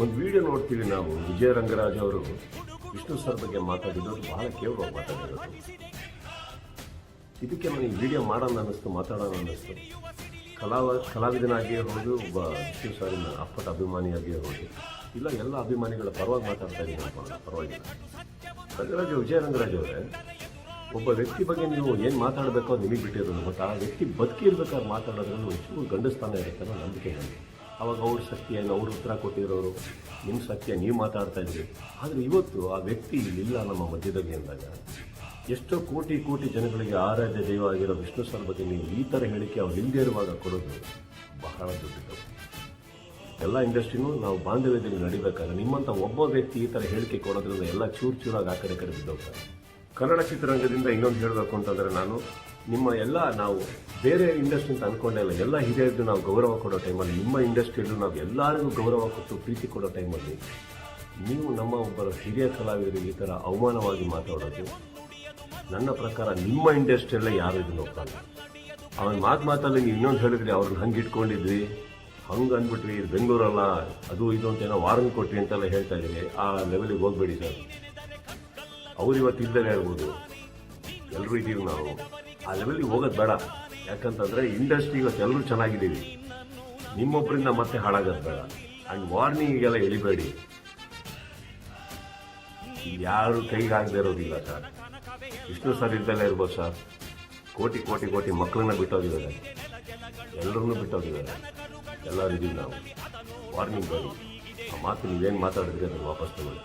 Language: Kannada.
ಒಂದು ವಿಡಿಯೋ ನೋಡ್ತೀವಿ ನಾವು. ವಿಜಯ ರಂಗರಾಜ್ ಅವರು ವಿಷ್ಣು ಸರ್ ಬಗ್ಗೆ ಮಾತಾಡಿರೋದು ಬಹಳ ಕೇವಲವಾಗಿ ಮಾತಾಡಿರೋದು. ಇದಕ್ಕೆ ನನಗೆ ವಿಡಿಯೋ ಮಾಡೋಣ ಅನ್ನಿಸ್ತು, ಮಾತಾಡೋಣ ಅನ್ನಿಸ್ತು. ಕಲಾವ ಕಲಾವಿದನಾಗಿಯೇ ಹೋದು ಒಬ್ಬ ವಿಷ್ಣು ಸಾರಿನ ಅಪ್ಪಟ ಅಭಿಮಾನಿಯಾಗಿಯೇ ಹೋದು ಇಲ್ಲ, ಎಲ್ಲ ಅಭಿಮಾನಿಗಳ ಪರವಾಗಿ ಮಾತಾಡ್ತಾ ಇದ್ದೀನಿ ಪರವಾಗಿಲ್ಲ. ರಂಗರಾಜ್ ವಿಜಯ ರಂಗರಾಜ್ ಅವರೇ, ಒಬ್ಬ ವ್ಯಕ್ತಿ ಬಗ್ಗೆ ನೀವು ಏನು ಮಾತಾಡಬೇಕೋ ನಿಮಗೆ ಬಿಟ್ಟಿರೋದು ಮತ್ತು ಆ ವ್ಯಕ್ತಿ ಬದುಕಿರ್ಬೇಕಾದ್ರೆ ಮಾತಾಡೋದ್ರಲ್ಲಿ ಒಂಚೂರು ಗಂಡಸ್ಥಾನ ಇರುತ್ತೆ ಅನ್ನೋ ನಂಬಿಕೆ ನನಗೆ ಅವಾಗ ಅವ್ರ ಸತ್ಯ ಅವ್ರ ಉತ್ತರ ಕೊಟ್ಟಿರೋರು. ನಿಮ್ಮ ಸತ್ಯ ನೀವು ಮಾತಾಡ್ತಾ ಇದ್ರಿ. ಆದರೆ ಇವತ್ತು ಆ ವ್ಯಕ್ತಿ ಇಲ್ಲಿಲ್ಲ ನಮ್ಮ ಮಧ್ಯದಲ್ಲಿ ಅಂದಾಗ, ಎಷ್ಟೋ ಕೋಟಿ ಕೋಟಿ ಜನಗಳಿಗೆ ಆರಾಧ್ಯ ದೈವ ಆಗಿರೋ ವಿಷ್ಣು ಸರ್ ನೀವು ಈ ಥರ ಹೇಳಿಕೆ ಅವ್ರು ಹಿಂದೆ ಇರುವಾಗ ಕೊಡೋದು ಬಹಳ ದೊಡ್ಡದು. ಎಲ್ಲ ಇಂಡಸ್ಟ್ರಿನೂ ನಾವು ಬಾಂಧವ್ಯದಲ್ಲಿ ನಡಿಬೇಕಾದ್ರೆ ನಿಮ್ಮಂಥ ಒಬ್ಬ ವ್ಯಕ್ತಿ ಈ ಥರ ಹೇಳಿಕೆ ಕೊಡೋದ್ರಿಂದ ಎಲ್ಲ ಚೂರು ಚೂರಾಗಿ ಆ ಕಡೆ ಕಡೆ ಕನ್ನಡ ಚಿತ್ರರಂಗದಿಂದ ಇನ್ನೊಂದು ಹೇಳಬೇಕು ಅಂತಂದರೆ ನಾನು ನಿಮ್ಮ ಎಲ್ಲ ನಾವು ಬೇರೆ ಇಂಡಸ್ಟ್ರಿ ಅಂತ ಅನ್ಕೊಂಡೆ ಇಲ್ಲ. ಎಲ್ಲ ಹಿರಿಯರದ್ದು ನಾವು ಗೌರವ ಕೊಡೋ ಟೈಮಲ್ಲಿ ನಿಮ್ಮ ಇಂಡಸ್ಟ್ರಿಯಲ್ಲೂ ನಾವು ಎಲ್ಲರಿಗೂ ಗೌರವ ಕೊಟ್ಟು ಪ್ರೀತಿ ಕೊಡೋ ಟೈಮಲ್ಲಿ ನೀವು ನಮ್ಮ ಒಬ್ಬರ ಹಿರಿಯ ಕಲಾವಿದರಿಗೆ ಈ ಥರ ಅವಮಾನವಾಗಿ ಮಾತಾಡೋದು, ನನ್ನ ಪ್ರಕಾರ ನಿಮ್ಮ ಇಂಡಸ್ಟ್ರಿಯಲ್ಲೇ ಯಾರು ಇದನ್ನು ಒಪ್ಪಲ್ಲ. ಅವನ ಮಾತು ಮಾತಲ್ಲಿ ನೀವು ಇನ್ನೊಂದು ಹೇಳಿದ್ರಿ ಅವ್ರನ್ನ ಹಂಗೆ ಇಟ್ಕೊಂಡಿದ್ವಿ, ಹಂಗೆ ಅಂದ್ಬಿಟ್ರಿ ಇದು ಬೆಂಗಳೂರಲ್ಲ, ಅದು ಇದು ಅಂತ ಏನೋ ವಾರಂಟ್ ಕೊಟ್ರಿ ಅಂತೆಲ್ಲ ಹೇಳ್ತಾ ಇದ್ದೀರಿ ಆ ಲೆವೆಲಿಗೆ ಹೋಗ್ಬೇಡಿ ಸರ್. ಅವ್ರು ಇವತ್ತು ಇಲ್ಲದೆ ಹೇಳ್ಬೋದು ಎಲ್ಲರೂ ಇದ್ದೀವಿ ನಾವು. ಆ ಲೆವೆಲ್ಗೆ ಹೋಗೋದು ಬೇಡ. ಯಾಕಂತಂದರೆ ಇಂಡಸ್ಟ್ರಿ ಇವತ್ತು ಎಲ್ಲರೂ ಚೆನ್ನಾಗಿದ್ದೀವಿ ನಿಮ್ಮೊಬ್ಬರಿಂದ ಮತ್ತೆ ಹಾಳಾಗೋದು ಬೇಡ. ಆ್ಯಂಡ್ ವಾರ್ನಿಂಗಿಗೆಲ್ಲ ಎಳಿಬೇಡಿ. ಯಾರು ಕೈಗೆ ಆಗದೆ ಇರೋದಿಲ್ಲ ಸರ್ ವಿಷ್ಣು ಸರ್ ಇದ್ದಲ್ಲೇ ಇರ್ಬೋದು ಸರ್ ಕೋಟಿ ಕೋಟಿ ಕೋಟಿ ಮಕ್ಕಳನ್ನ ಬಿಟ್ಟೋಗಿದ್ದಾರೆ. ಎಲ್ಲರನ್ನೂ ಬಿಟ್ಟೋಗಿದ್ದಾರೆ. ಎಲ್ಲರೂ ಇದೀವಿ ನಾವು. ವಾರ್ನಿಂಗ್ ಬೇಡಿ. ಆ ಮಾತು ನೀವೇನು ಮಾತಾಡಿದ್ರೆ ಅದನ್ನು ವಾಪಸ್ ತಗೊಳ್ಳಿ.